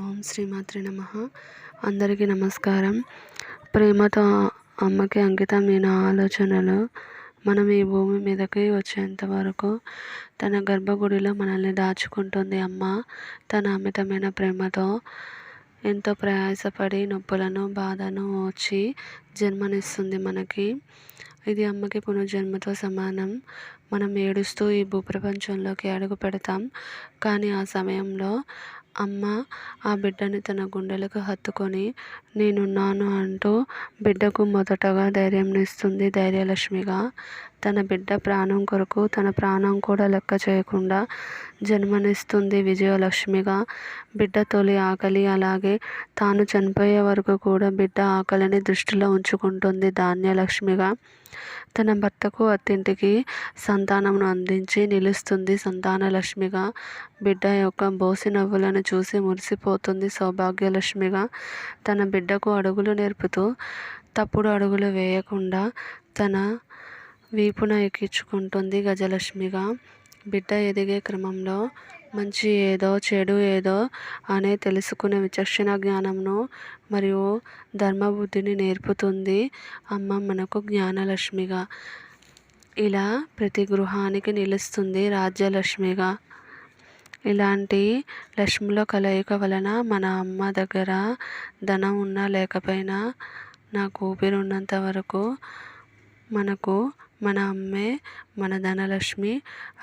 ఓం శ్రీమాత్రి నమ. అందరికీ నమస్కారం. ప్రేమతో అమ్మకి అంకితమైన ఆలోచనలు మనం ఈ భూమి మీదకి వచ్చేంత వరకు తన గర్భగుడిలో మనల్ని దాచుకుంటుంది అమ్మ. తన అమితమైన ప్రేమతో ఎంతో ప్రయాసపడి నొప్పులను బాధను వచ్చి జన్మనిస్తుంది మనకి. ఇది అమ్మకి పునర్జన్మతో సమానం. మనం ఏడుస్తూ ఈ భూప్రపంచంలోకి అడుగు పెడతాం. కానీ ఆ సమయంలో అమ్మ ఆ బిడ్డని తన గుండెలకు హత్తుకొని నేనున్నాను అంటూ బిడ్డకు మొదటగా ధైర్యంనిస్తుంది ధైర్యలక్ష్మిగా. తన బిడ్డ ప్రాణం కొరకు తన ప్రాణం కూడా లెక్క చేయకుండా జన్మనిస్తుంది విజయలక్ష్మిగా. బిడ్డ తొలి ఆకలి అలాగే తాను చనిపోయే వరకు కూడా బిడ్డ ఆకలిని దృష్టిలో ఉంచుకుంటుంది ధాన్యలక్ష్మిగా. తన భర్తకు అత్తింటికి సంతానమును అందించి నిలుస్తుంది సంతానలక్ష్మిగా. బిడ్డ యొక్క బోసి నవ్వులను చూసి మురిసిపోతుంది సౌభాగ్యలక్ష్మిగా. తన బిడ్డకు అడుగులు నేర్పుతూ తప్పుడు అడుగులు వేయకుండా తన వీపున ఎక్కించుకుంటుంది గజలక్ష్మిగా. బిడ్డ ఎదిగే క్రమంలో మంచి ఏదో చెడు ఏదో అనే తెలుసుకునే విచక్షణ జ్ఞానంను మరియు ధర్మబుద్ధిని నేర్పుతుంది అమ్మ మనకు జ్ఞానలక్ష్మిగా. ఇలా ప్రతి గృహానికి నిలుస్తుంది రాజ్యలక్ష్మిగా. ఇలాంటి లక్ష్ముల కలయిక వలన మన అమ్మ దగ్గర ధనం ఉన్నా లేకపోయినా నాకు ఊపిరి ఉన్నంత వరకు మనకు మన అమ్మే మన ధనలక్ష్మి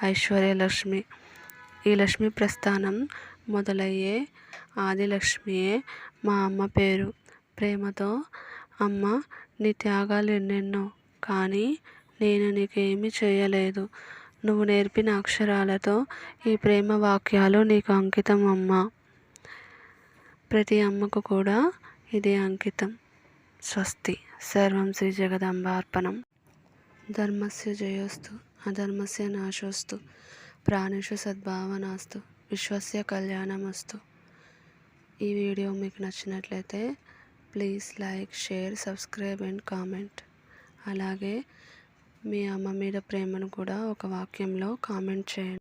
ఐశ్వర్యలక్ష్మి. ఈ లక్ష్మి ప్రస్థానం మొదలయ్యే ఆదిలక్ష్మియే మా అమ్మ పేరు. ప్రేమతో అమ్మ నీ త్యాగాలు ఎన్నెన్నో కానీ నేను నీకేమీ చేయలేదు. నువ్వు నేర్పిన అక్షరాలతో ఈ ప్రేమ వాక్యాలు నీకు అంకితం అమ్మ. ప్రతి అమ్మకు కూడా ఇదే అంకితం. స్వస్తి. సర్వం శ్రీ జగదంబార్పణం ధర్మస్య జయోస్తు. అధర్మస్య నాశోస్తు. ప్రాణేషు సద్భావనాస్తు. విశ్వస్య కళ్యాణమస్తు. ఈ వీడియో మీకు నచ్చినట్లయితే please like share subscribe and comment. అలాగే మీ అమ్మ మీద ప్రేమను కూడా ఒక వాక్యంలో కామెంట్ చేయండి.